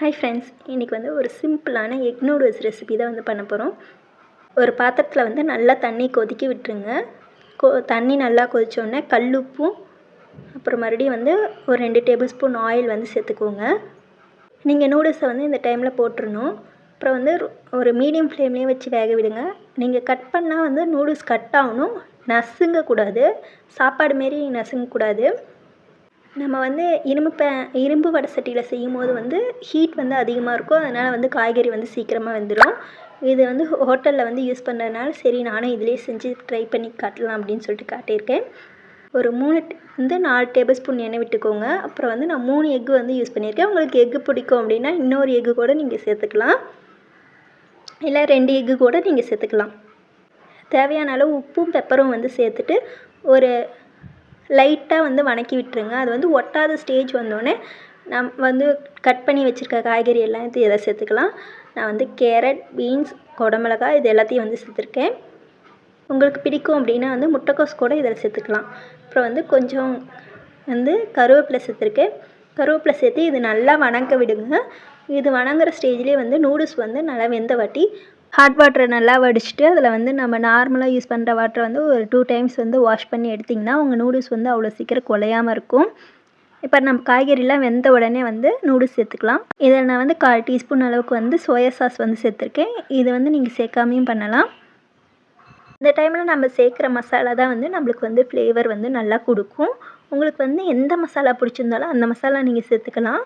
Hi friends இன்றைக்கி வந்து ஒரு சிம்பிளான எக் நூடுல்ஸ் ரெசிபி தான் வந்து பண்ண போகிறோம் ஒரு பாத்திரத்தில் வந்து நல்லா தண்ணி கொதிக்க விட்டுருங்க. கொ தண்ணி நல்லா கொதிச்சோடனே கல்லுப்பும் அப்புறம் மறுபடியும் வந்து ஒரு ரெண்டு டேபிள் ஸ்பூன் ஆயில் வந்து சேர்த்துக்கோங்க. நீங்கள் நூடுல்ஸை வந்து இந்த டைமில் போட்டுடணும் அப்புறம் வந்து ஒரு- ஒரு மீடியம் ஃப்ளேம்லேயே வச்சு வேக விடுங்க. நீங்கள் கட் பண்ணால் வந்து நூடுல்ஸ் கட் ஆகணும். நசுங்கக்கூடாது. சாப்பாடு மாரி நசுங்கக்கூடாது. நம்ம வந்து இரும்பு பே இரும்பு வடை சட்டியில் செய்யும் போது வந்து ஹீட் வந்து அதிகமாக இருக்கும். அதனால் வந்து காய்கறி வந்து சீக்கிரமாக வெந்துடும் இது வந்து ஹோட்டலில் வந்து யூஸ் பண்ணுறதுனால சரி நானும் இதிலே செஞ்சு ட்ரை பண்ணி காட்டலாம் அப்படின்னு சொல்லிட்டு காட்டியிருக்கேன். ஒரு மூணு வந்து நாலு டேபிள் ஸ்பூன் எண்ணெய் விட்டுக்கோங்க. அப்புறம் வந்து நான் மூணு எக்கு வந்து யூஸ் பண்ணியிருக்கேன். உங்களுக்கு எக்கு பிடிக்கும் அப்படின்னா இன்னொரு எக்கு கூட நீங்கள் சேர்த்துக்கலாம். இல்லை ரெண்டு எக்கு கூட நீங்கள் சேர்த்துக்கலாம். தேவையான அளவு உப்பும் பெப்பரும் வந்து சேர்த்துட்டு ஒரு லைட்டாக வந்து வணக்கி விட்டுருங்க. அது வந்து ஒட்டாத ஸ்டேஜ் வந்தோடனே நம் வந்து கட் பண்ணி வச்சுருக்க காய்கறி எல்லாம் இது இதில் சேர்த்துக்கலாம். நான் வந்து கேரட் பீன்ஸ் குடமிளகாய் இது எல்லாத்தையும் வந்து சேர்த்துருக்கேன். உங்களுக்கு பிடிக்கும் அப்படின்னா வந்து முட்டைக்கோஸ் கூட இதில் சேர்த்துக்கலாம். அப்புறம் வந்து கொஞ்சம் வந்து கருவேப்பிலை சேர்த்துருக்கேன். கருவேப்பிலை சேர்த்து இது நல்லா வணங்க விடுங்க. இது வணங்குற ஸ்டேஜ்லேயே வந்து நூடுல்ஸ் வந்து நல்லா வெந்த வாட்டி ஹாட் வாட்டரை நல்லா வடிச்சிட்டு அதில் வந்து நம்ம நார்மலாக யூஸ் பண்ணுற வாட்டரை வந்து ஒரு டூ டைம்ஸ் வந்து வாஷ் பண்ணி எடுத்திங்கன்னா உங்கள் நூடுல்ஸ் வந்து அவ்வளோ சீக்கிரம் குலையாமல் இருக்கும். இப்போ நம்ம காய்கறிலாம் வெந்த உடனே வந்து நூடுல்ஸ் சேர்த்துக்கலாம். இதில் நான் வந்து கால் டீஸ்பூன் அளவுக்கு வந்து சோயா சாஸ் வந்து சேர்த்துருக்கேன். இது வந்து நீங்கள் சேர்க்காமையும் பண்ணலாம். இந்த டைமில் நம்ம சேர்க்குற மசாலா தான் வந்து நம்மளுக்கு வந்து ஃப்ளேவர் வந்து நல்லா கொடுக்கும். உங்களுக்கு வந்து எந்த மசாலா பிடிச்சிருந்தாலும் அந்த மசாலா நீங்கள் சேர்த்துக்கலாம்.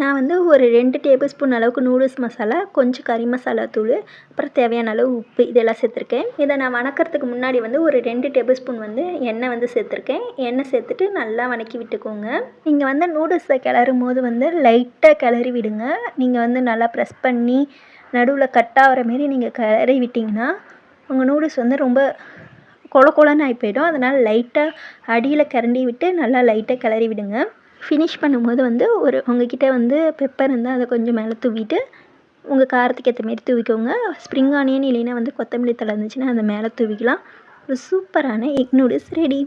நான் வந்து ஒரு ரெண்டு டேபிள் ஸ்பூன் அளவுக்கு நூடுல்ஸ் மசாலா கொஞ்சம் கறி மசாலா தூள் அப்புறம் தேவையான அளவு உப்பு இதெல்லாம் சேர்த்துருக்கேன். இதை நான் வணக்கறதுக்கு முன்னாடி வந்து ஒரு ரெண்டு டேபிள் ஸ்பூன் வந்து எண்ணெய் வந்து சேர்த்துருக்கேன். எண்ணெய் சேர்த்துட்டு நல்லா வணக்கி விட்டுக்கோங்க. நீங்கள் வந்து நூடுல்ஸை கிளறும் போது வந்து லைட்டாக கிளறி விடுங்க. நீங்கள் வந்து நல்லா ப்ரெஸ் பண்ணி நடுவில் கட் ஆகிற மாரி நீங்கள் கிளறி விட்டிங்கன்னா உங்கள் நூடுல்ஸ் வந்து ரொம்ப கொல கொலன்னு ஆகி போயிடும். அதனால் லைட்டாக அடியில் கரண்டி விட்டு நல்லா லைட்டாக கிளறி விடுங்க. ஃபினிஷ் பண்ணும்போது வந்து ஒரு உங்ககிட்ட வந்து பெப்பர் இருந்தால் அதை கொஞ்சம் மேலே தூவிட்டு உங்கள் காரத்துக்கு ஏற்ற மாரி தூவிக்கோங்க. ஸ்ப்ரிங் ஆனியன் இல்லைன்னா வந்து கொத்தமல்லி தழை இருந்துச்சுன்னா அதை மேலே தூவிக்கலாம். ஒரு சூப்பரான எக் நூடுல்ஸ் ரெடி